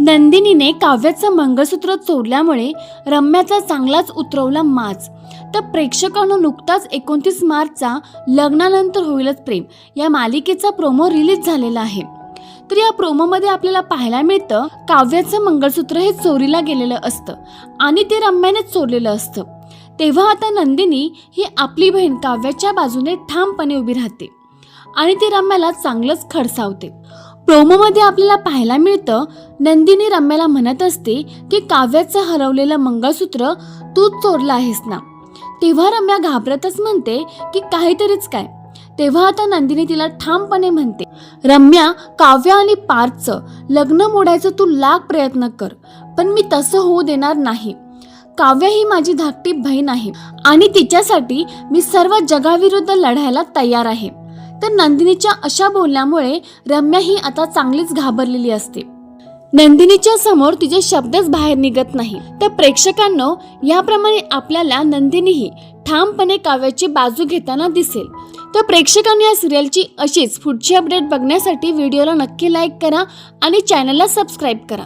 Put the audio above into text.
नंदिनीने काव्याचं मंगळसूत्र चोरल्यामुळे रम्याचा चांगलाच उतरवला माच तर प्रेक्षकांनो नुकताच एकोणतीस मार्चचा लग्नानंतर होईलच प्रेम. या मालिकेचा प्रोमो रिलीज झालेला आहे. तर या प्रोमोमध्ये आपल्याला पाहायला मिळतं काव्याचं मंगळसूत्र हे चोरीला गेलेलं असतं आणि ते रम्यानेच चोरलेलं असतं. तेव्हा आता नंदिनी ही आपली बहीण काव्याच्या बाजूने ठामपणे उभी राहते आणि ती रम्याला चांगलंच खडसावते. प्रोमोमध्ये आपल्याला पाहायला मिळतं नंदिनी रम्याला म्हणत असते की काव्याचं हरवलेलं मंगळसूत्र तूच चोरलं आहेस ना. तेव्हा रम्या घाबरतच म्हणते की काहीतरीच काय. तेव्हा आता नंदिनी तिला ठामपणे म्हणते रम्या काव्य आणि पार्थचं लग्न मोडायचं तू लाख प्रयत्न कर पण मी तसं होऊ देणार नाही. काव्य ही माझी धाकटी बहीण आहे आणि तिच्यासाठी मी सर्व जगाविरुद्ध लढायला तयार आहे. तर नंदिनीच्या अशा बोलण्यामुळे रम्या ही आता चांगलीच घाबरलेली असते. नंदिनीच्या समोर तिचे शब्दच बाहेर निघत नाही. तर प्रेक्षकांनो याप्रमाणे आपल्याला नंदिनीही ठामपणे काव्याची बाजू घेताना दिसेल. तर प्रेक्षकांनी या सिरियलची अशीच पुढची अपडेट बघण्यासाठी व्हिडिओला नक्की लाईक करा आणि चॅनलला सबस्क्राईब करा.